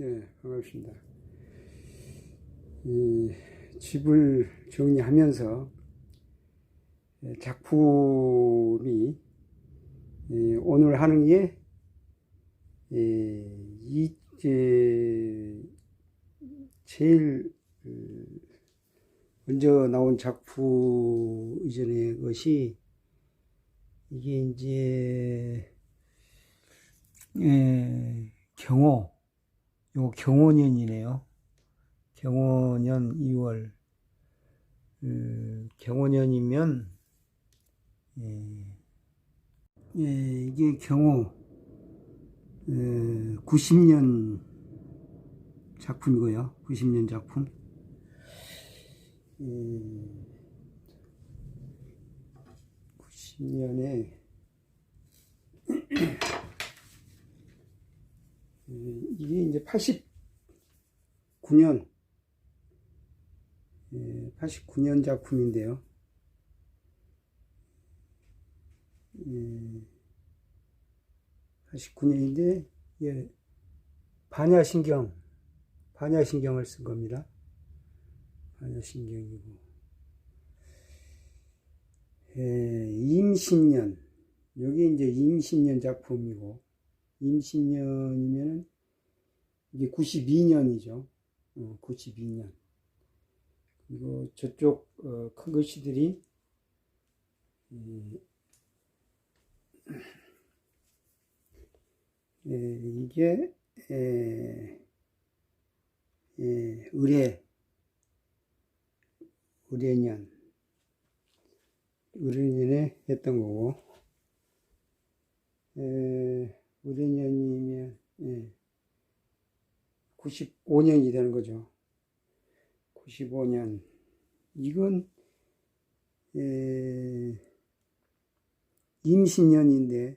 네, 반갑습니다. 이 집을 정리하면서 작품이 이 오늘 하는 게 이, 이, 제일 그 먼저 나온 작품 이전의 것이 이게 이제 에, 경호 요 경호년이네요. 경호년 2월 음, 경호년이면 예, 예, 이게 경호 에, 90년 작품이고요. 90년 작품. 음, 90년에 이게 이제 89년 89년 작품인데요. 예, 89년인데 예, 반야신경 반야신경을 쓴 겁니다. 반야신경이고 예, 임신년 여기 이제 임신년 작품이고 임신년이면 이게 92년이죠. 어, 92년. 그리고 저쪽 어, 큰 글씨들이 음, 에, 이게 의뢰 의뢰년 의뢰년에 했던 거고 에, 의뢰년이면 예, 95년이 되는 거죠. 95년. 이건 에, 임신년인데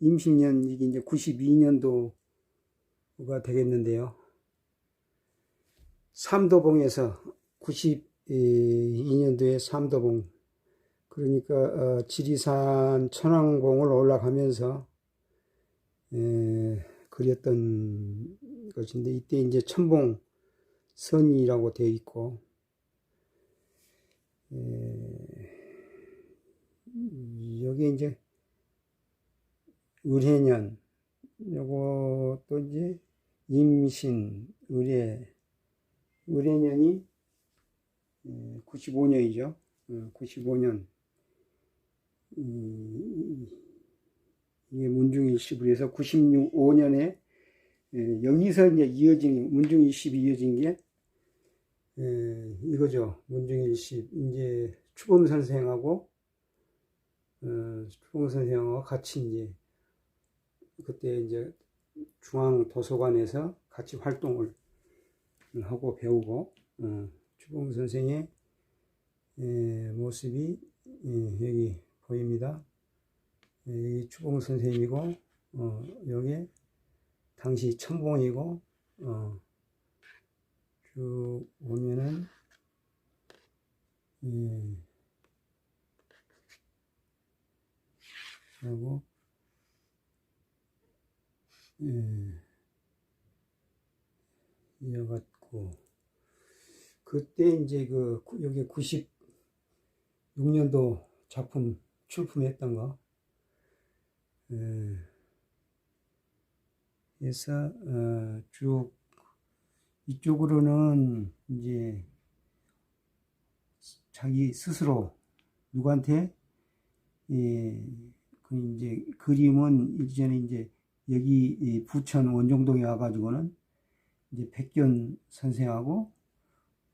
임신년 이게 이제 92년도가 되겠는데요. 삼도봉에서 92년도에 삼도봉 그러니까 어, 지리산 천왕봉을 올라가면서 에, 그렸던 것인데 이때 이제 천봉 선이라고 되어 있고 여기 이제 의뢰년 요것도 이제 임신 의뢰 의뢰년이 95년이죠. 95년 이 게 문중일십을 해서 96년에 여기서 이제 이어진 문중일십이 이어진 게 에, 이거죠. 문중일십 이제 추범 선생하고 어, 추범 선생하고 같이 이제 그때 이제 중앙 도서관에서 같이 활동을 하고 배우고 어, 추범 선생의 에, 모습이 에, 여기 보입니다. 여기 추봉 선생님이고 어, 여기 당시 천봉이고 어, 쭉 보면은 예, 그리고 예, 이어갔고 그때 이제 그 여기 96년도 작품 출품했던 거. 예, 그래서 어, 쭉 이쪽으로는 이제 자기 스스로 누구한테? 예, 그 이제 그림은 이전에 이제 여기 부천 원종동에 와가지고는 이제 백견 선생하고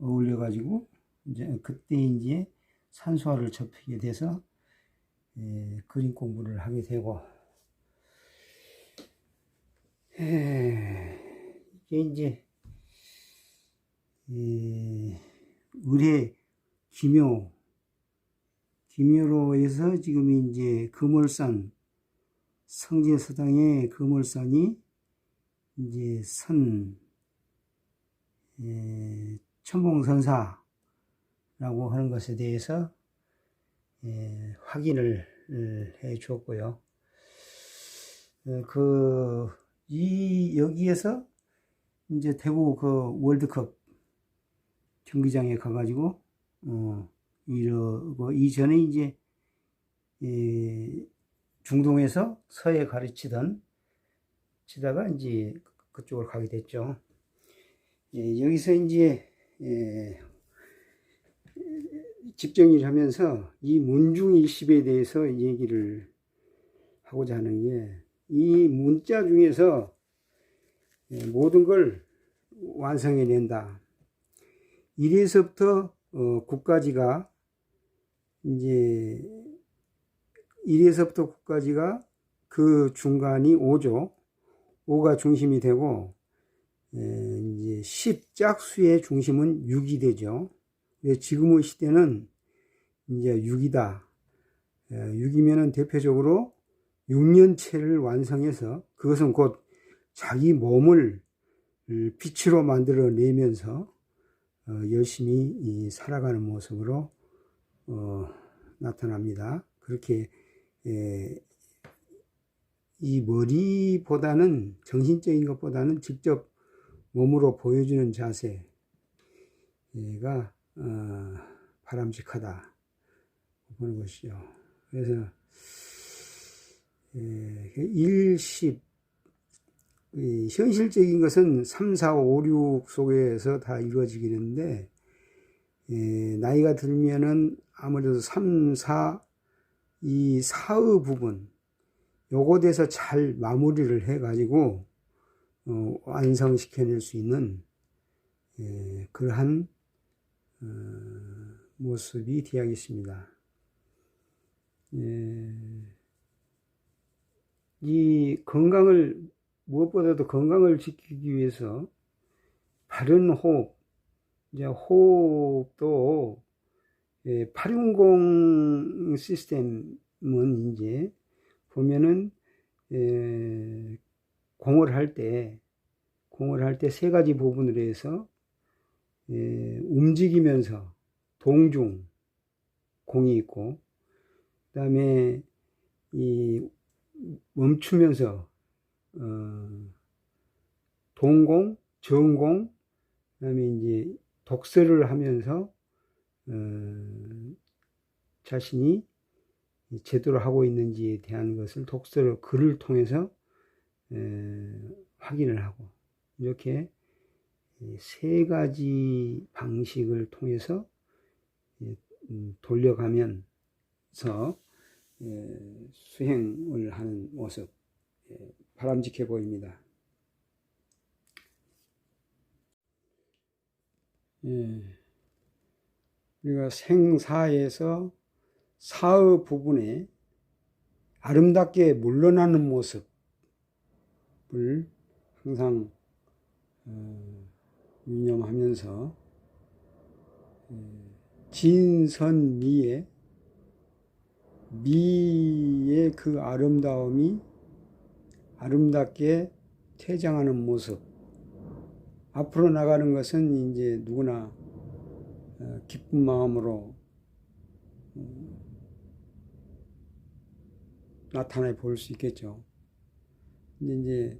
어울려 가지고 이제 그때 이제 산수화를 접하게 돼서 예, 그림 공부를 하게 되고 에, 이게 이제 에, 의뢰 기묘 기묘로 해서 지금 이제 금월산 성제서당의 금월산이 이제 선 에, 천봉선사라고 하는 것에 대해서 에, 확인을 해 주었고요. 어, 그, 이, 여기에서 이제 대구 그 월드컵 경기장에 가가지고 어 이러고 이전에 이제 예, 중동에서 서해 가르치던 치다가 이제 그쪽으로 가게 됐죠. 예, 여기서 이제 예, 집정일 하면서 이 문중 일십에 대해서 얘기를 하고자 하는 게 이 문자 중에서 예, 모든 걸 완성해 낸다. 1에서부터 어, 9까지가 이제 1에서부터 9까지가 그 중간이 5죠. 5가 중심이 되고 에, 이제 10 짝수의 중심은 6이 되죠. 지금의 시대는 이제 6이다. 6이면은 대표적으로 6년체를 완성해서 그것은 곧 자기 몸을 빛으로 만들어 내면서 어, 열심히 이 살아가는 모습으로 어, 나타납니다. 그렇게 에, 이 머리보다는 정신적인 것보다는 직접 몸으로 보여주는 자세가 어, 바람직하다 보는 것이죠. 그래서 예, 일십 이 현실적인 것은 3, 4, 5, 6 속에서 다 이루어지기는데 예, 나이가 들면은 아무래도 3, 4, 이 4의 부분 요거 대해서 잘 마무리를 해 가지고 어, 완성시켜낼 수 있는 예, 그러한 어, 모습이 되어야겠습니다. 예, 이 건강을 무엇보다도 건강을 지키기 위해서 바른 호흡, 이제 호흡도 예, 860 시스템은 이제 보면은 예, 공을 할 때, 공을 할 때 세 가지 부분으로 해서 예, 움직이면서 동중 공이 있고, 그 다음에 이 멈추면서 어, 동공, 정공, 그 다음에 이제 독서를 하면서 어, 자신이 제대로 하고 있는지에 대한 것을 독서로 글을 통해서 에, 확인을 하고 이렇게 세 가지 방식을 통해서 음, 돌려가면서 수행을 하는 모습 바람직해 보입니다. 예. 우리가 생사에서 사의 부분에 아름답게 물러나는 모습을 항상 어, 유념하면서 진선미의 미의 그 아름다움이 아름답게 퇴장하는 모습 앞으로 나가는 것은 이제 누구나 어, 기쁜 마음으로 어, 나타내 볼 수 있겠죠. 이제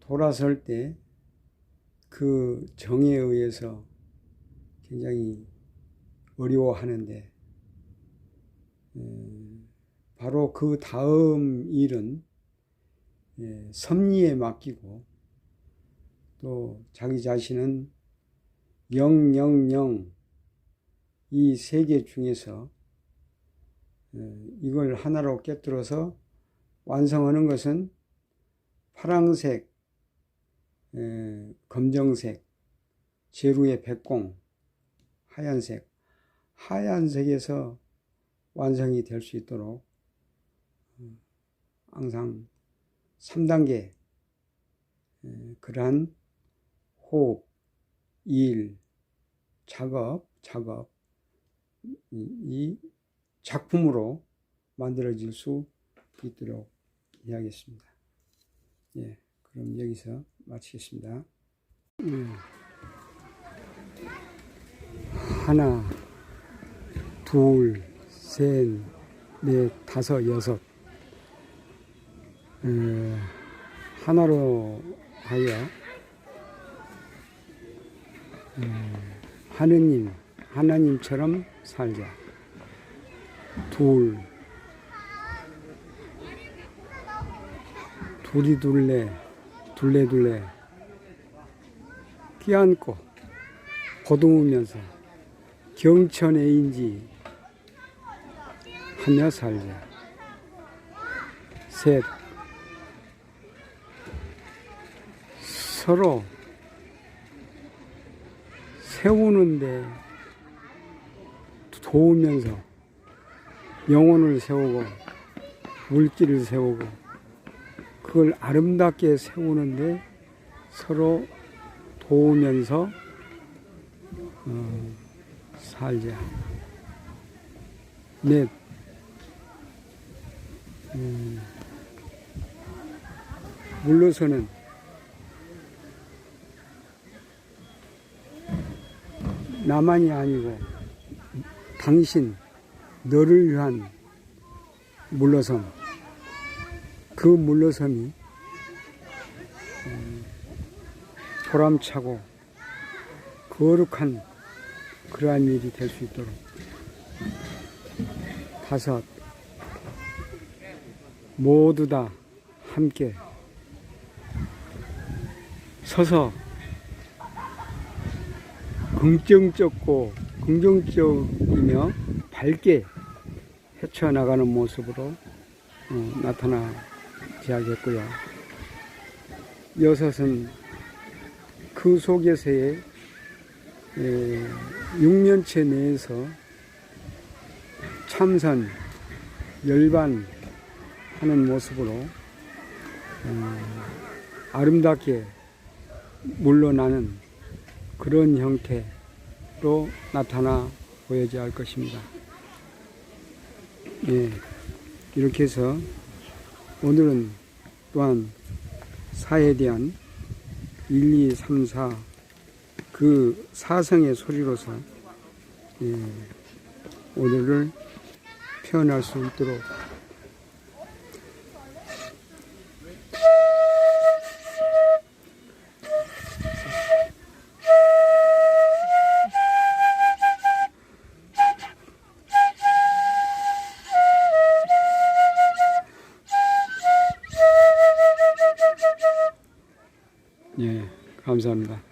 돌아설 때 그 정에 의해서 굉장히 어려워하는데 바로 그 다음 일은 예, 섭리에 맡기고 또 자기 자신은 영영영 이세 개 중에서 이걸 하나로 깨뜨려서 완성하는 것은 파랑색, 검정색, 제루의 백공, 하얀색, 하얀색에서 완성이 될 수 있도록 어, 항상 3단계 그러한 호흡, 일, 작업, 작업 이 작품으로 만들어질 수 있도록 해야겠습니다. 예, 그럼 여기서 마치겠습니다. 음. 하나, 둘, 셋, 넷, 다섯, 여섯. 에, 하나로 하여 음, 하느님, 하나님처럼 살자. 둘, 둘이 둘레, 둘레 둘레, 끼안고, 보듬으면서 경천애인지 하며 살자. 셋, 서로 세우는데 도우면서 영혼을 세우고 물길을 세우고 그걸 아름답게 세우는데 서로 도우면서 어, 살자. 넷. 음, 물러서는. 나만이 아니고 당신 너를 위한 물러섬. 그 물러섬이 음, 보람차고 거룩한 그러한 일이 될 수 있도록. 다섯 모두 다 함께 서서 긍정적고 긍정적이며 밝게 헤쳐나가는 모습으로 어, 나타나지 하겠고요. 여섯은 그 속에서의 에, 육면체 내에서 참선, 열반 하는 모습으로 어, 아름답게 물러나는 그런 형태로 나타나 보여져야 할 것입니다. 예, 이렇게 해서 오늘은 또한 사에 대한 1, 2, 3, 4, 그 사성의 소리로서 예, 오늘을 표현할 수 있도록 감사합니다.